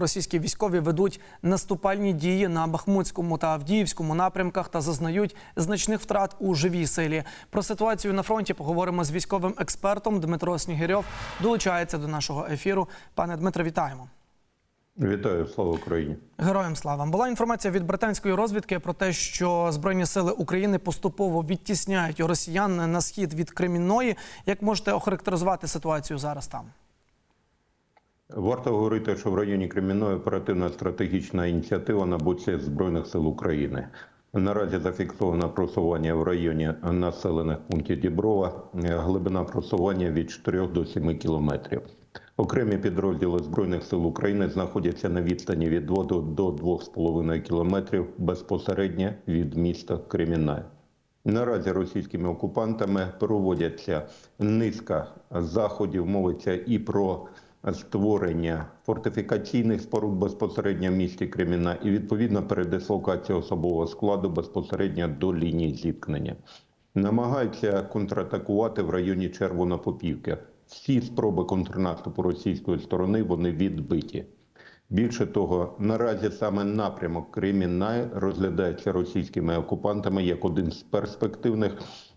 Російські військові ведуть наступальні дії на Бахмутському та Авдіївському напрямках та зазнають значних втрат у живій силі. Про ситуацію на фронті поговоримо з військовим експертом Дмитро Снігирьов. Долучається до нашого ефіру. Пане Дмитре, вітаємо. Вітаю, слава Україні. Героям слава була інформація від британської розвідки про те, що збройні сили України поступово відтісняють росіян на схід від Кремінної. Як можете охарактеризувати ситуацію зараз там? Варто говорити, що в районі Кремінної оперативна стратегічна ініціатива на боці Збройних сил України. Наразі зафіксовано просування в районі населених пунктів Діброва. Глибина просування від 4 до 7 кілометрів. Окремі підрозділи Збройних сил України знаходяться на відстані від 2 до 2,5 кілометрів безпосередньо від міста Кремінна. Наразі російськими окупантами проводяться низка заходів. Мовиться і про створення фортифікаційних споруд безпосередньо в місті Креміна і відповідно передислокація особового складу безпосередньо до лінії зіткнення. Намагаються контратакувати в районі Червонопопівки. Всі спроби контрнаступу російської сторони вони відбиті. Більше того, наразі саме напрямок Кремінна розглядається російськими окупантами як один з перспективних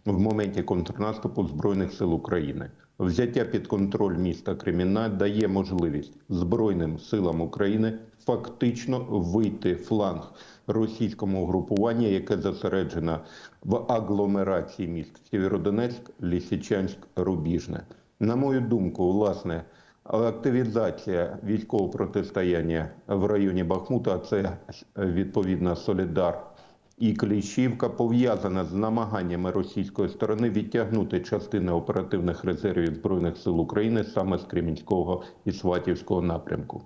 в моменті контрнаступу збройних сил України. Взяття під контроль міста Кремінна дає можливість Збройним силам України фактично вийти фланг російському угрупуванню, яке зосереджено в агломерації міст Сєвєродонецьк, Лісичанськ, Рубіжне. На мою думку, власне. Активізація військового протистояння в районі Бахмута це відповідно Солідар і Кліщівка пов'язана з намаганнями російської сторони відтягнути частини оперативних резервів збройних сил України саме з Кремінського і Сватівського напрямку.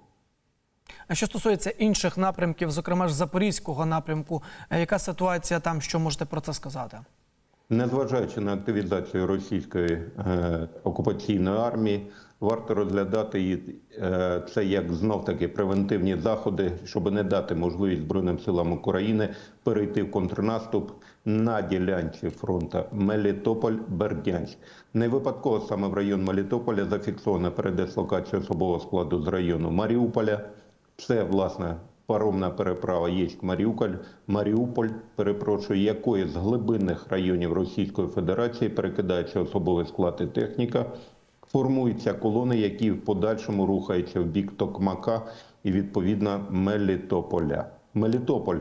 А що стосується інших напрямків, зокрема ж Запорізького напрямку, е, яка ситуація там? Що можете про це сказати? Незважаючи на активізацію російської е, окупаційної армії, варто розглядати її, е, це як знов таки превентивні заходи, щоб не дати можливість Збройним силам України перейти в контрнаступ на ділянці фронту Мелітополь-Бердянськ. Не випадково саме в район Мелітополя зафіксована передислокація особового складу з району Маріуполя. Це власне паромна переправа єсть Маріуполь, Маріуполь, перепрошую, якої з глибинних районів Російської Федерації перекидається особовий склад і техніка. Формуються колони, які в подальшому рухаються в бік Токмака і відповідно Мелітополя. Мелітополь,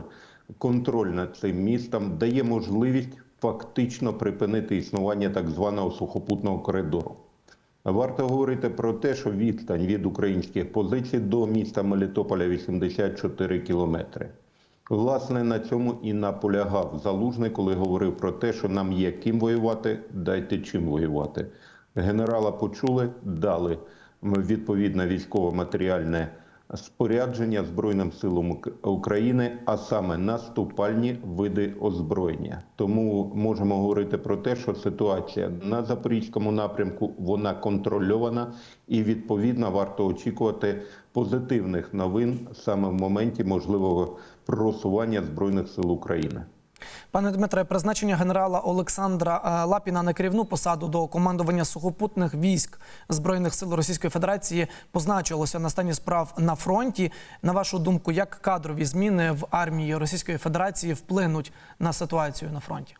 контроль над цим містом, дає можливість фактично припинити існування так званого сухопутного коридору. Варто говорити про те, що відстань від українських позицій до міста Мелітополя 84 кілометри. Власне, на цьому і наполягав залужний, коли говорив про те, що нам є ким воювати, дайте чим воювати. Генерала почули, дали відповідне військово-матеріальне спорядження Збройним силам України, а саме наступальні види озброєння. Тому можемо говорити про те, що ситуація на запорізькому напрямку вона контрольована, і відповідно варто очікувати позитивних новин саме в моменті можливого просування збройних сил України. Пане Дмитре, призначення генерала Олександра е, Лапіна на керівну посаду до командування сухопутних військ збройних сил Російської Федерації позначилося на стані справ на фронті. На вашу думку, як кадрові зміни в армії Російської Федерації вплинуть на ситуацію на фронті?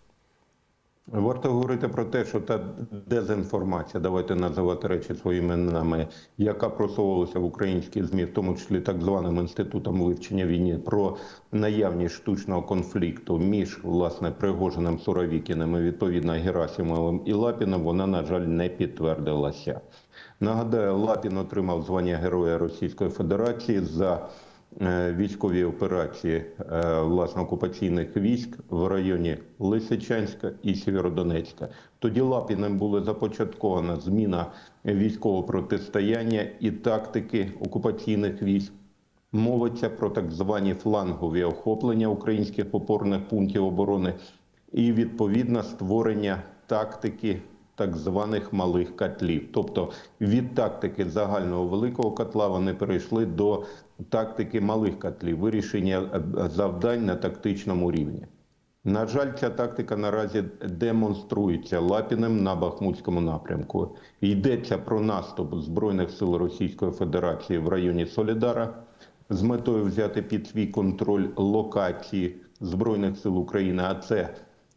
Варто говорити про те, що та дезінформація, давайте називати речі своїми іменами, яка просовувалася в українські змі, в тому числі так званим інститутом вивчення війни, про наявність штучного конфлікту між власне Пригожиним Суровікіним і відповідно Герасимовим і Лапіном, вона на жаль не підтвердилася. Нагадаю, Лапін отримав звання Героя Російської Федерації за військові операції власне окупаційних військ в районі Лисичанська і Сєвєродонецька. Тоді Лапіним була започаткована зміна військового протистояння і тактики окупаційних військ. Мовиться про так звані флангові охоплення українських опорних пунктів оборони і відповідно створення тактики так званих малих котлів. Тобто від тактики загального великого котла вони перейшли до тактики малих котлів, вирішення завдань на тактичному рівні. На жаль, ця тактика наразі демонструється Лапіним на Бахмутському напрямку. Йдеться про наступ Збройних сил Російської Федерації в районі Солідара. з метою взяти під свій контроль локації Збройних сил України, а це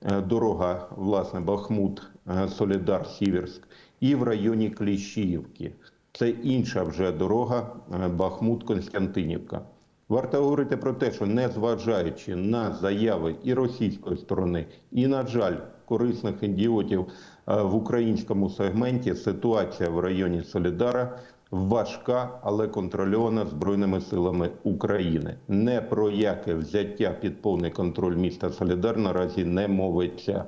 е, дорога, власне, Бахмут, е, Солідар, Сіверськ, і в районі Кліщіївки. Це інша вже дорога е, Бахмут, Константинівка. Варто говорити про те, що незважаючи на заяви і російської сторони, і, на жаль, корисних ідіотів е, в українському сегменті, ситуація в районі Солідара важка, але контрольована Збройними силами України. Не про яке взяття під повний контроль міста Солідар наразі не мовиться.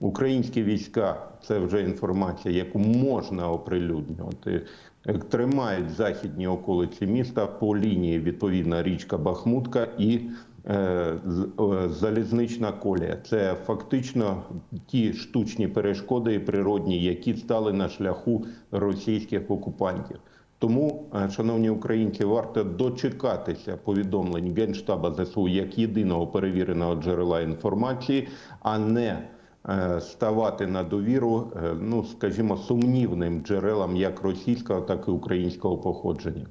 Українські війська це вже інформація, яку можна оприлюднювати. е, Тримають західні околиці міста по лінії відповідна річка Бахмутка і е, залізнична колія. Це фактично ті штучні перешкоди і природні, які стали на шляху російських окупантів. Тому, е, шановні українці, варто дочекатися повідомлень Генштаба ЗСУ як єдиного перевіреного джерела інформації, а не ставати на довіру, е, ну скажімо, сумнівним джерелам як російського, так і українського походження.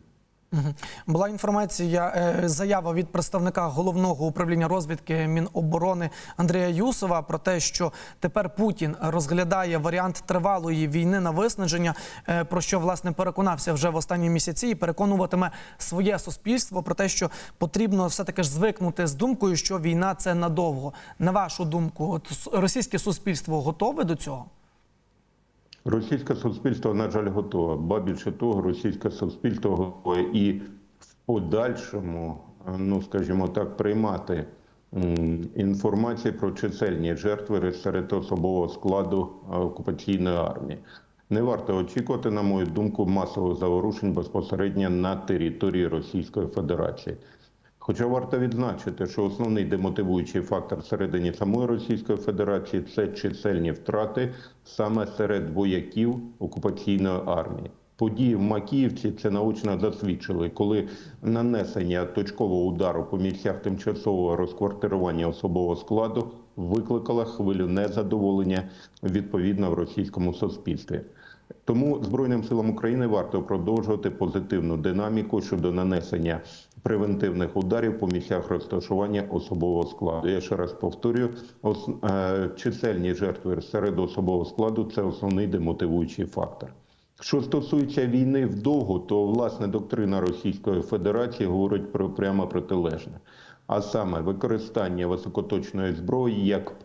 Була інформація, е, заява від представника головного управління розвідки Міноборони Андрія Юсова про те, що тепер Путін розглядає варіант тривалої війни на виснаження, е, про що власне переконався вже в останні місяці, і переконуватиме своє суспільство про те, що потрібно все таки ж звикнути з думкою, що війна це надовго. На вашу думку, от російське суспільство готове до цього? Російське суспільство, на жаль, готове. Ба більше того, російське суспільство готове і в подальшому, е, ну скажімо так, приймати інформацію про чисельні жертви серед особового складу е, окупаційної армії. Не варто очікувати, на мою думку, масових заворушень безпосередньо на території Російської Федерації. Хоча варто відзначити, що основний демотивуючий фактор всередині самої Російської Федерації це чисельні втрати саме серед вояків окупаційної армії. Події в Макіївці це наочно засвідчили, коли нанесення точкового удару по місцях тимчасового розквартирування особового складу викликало хвилю незадоволення відповідно в російському суспільстві. Тому Збройним силам України варто продовжувати позитивну динаміку щодо нанесення превентивних ударів по місцях розташування особового складу. Я ще раз повторюю, е, чисельні жертви серед особового складу це основний демотивуючий фактор. Що стосується війни вдовго, то власне доктрина Російської Федерації говорить про прямо протилежне, а саме використання високоточної зброї як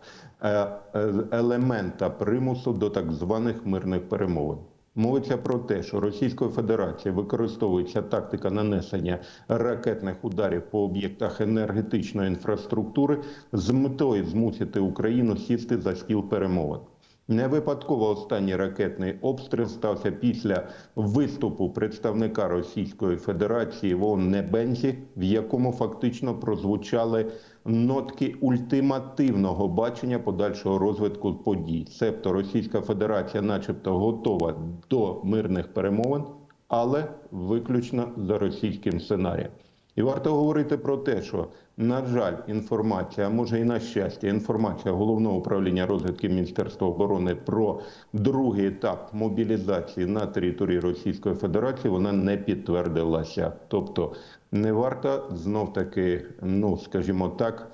е, е, елемента примусу до так званих мирних перемовин. Мовиться про те, що Російською Федерацією використовується тактика нанесення ракетних ударів по об'єктах енергетичної інфраструктури з метою змусити Україну сісти за стіл перемовин. Не випадково останній ракетний обстріл стався після виступу представника Російської Федерації в ООН Небензі, в якому фактично прозвучали нотки ультимативного бачення подальшого розвитку подій. Себто Російська Федерація, начебто, готова до мирних перемовин, але виключно за російським сценарієм. І варто говорити про те, що, на жаль, інформація, може і на щастя, інформація головного управління розвідки Міністерства оборони про другий етап мобілізації на території Російської Федерації вона не підтвердилася. Тобто не варто знов таки, ну скажімо так,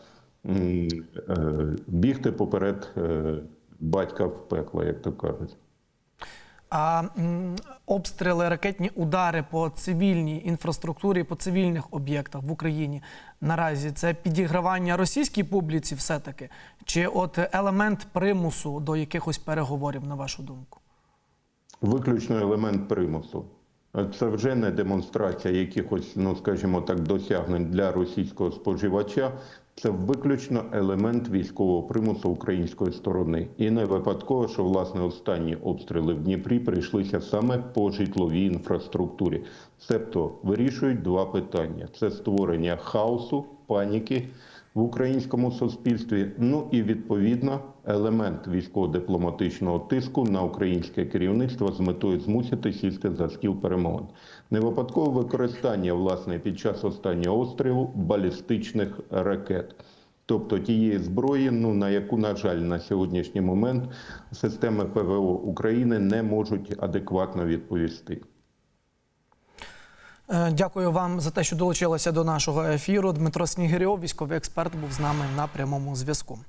е, бігти поперед е, батька в пекло, як то кажуть. А обстріли, ракетні удари по цивільній інфраструктурі, по цивільних об'єктах в Україні наразі це підігравання російській публіці, все таки, чи от елемент примусу до якихось переговорів, на вашу думку? Виключно елемент примусу. Це вже не демонстрація якихось, ну скажімо так, досягнень для російського споживача. Це виключно елемент військового примусу української сторони. І не випадково, що власне останні обстріли в Дніпрі прийшлися саме по житловій інфраструктурі. Себто вирішують два питання: це створення хаосу, паніки в українському суспільстві. Ну і відповідно елемент військово-дипломатичного тиску на українське керівництво з метою змусити сісти за стіл перемовин. Не випадково використання власне під час останнього обстрілу балістичних ракет. Тобто тієї зброї, ну на яку, на жаль, на сьогоднішній момент системи ПВО України не можуть адекватно відповісти. Е, Дякую вам за те, що долучилися до нашого ефіру. Дмитро Снігирьов, військовий експерт, був з нами на прямому зв'язку.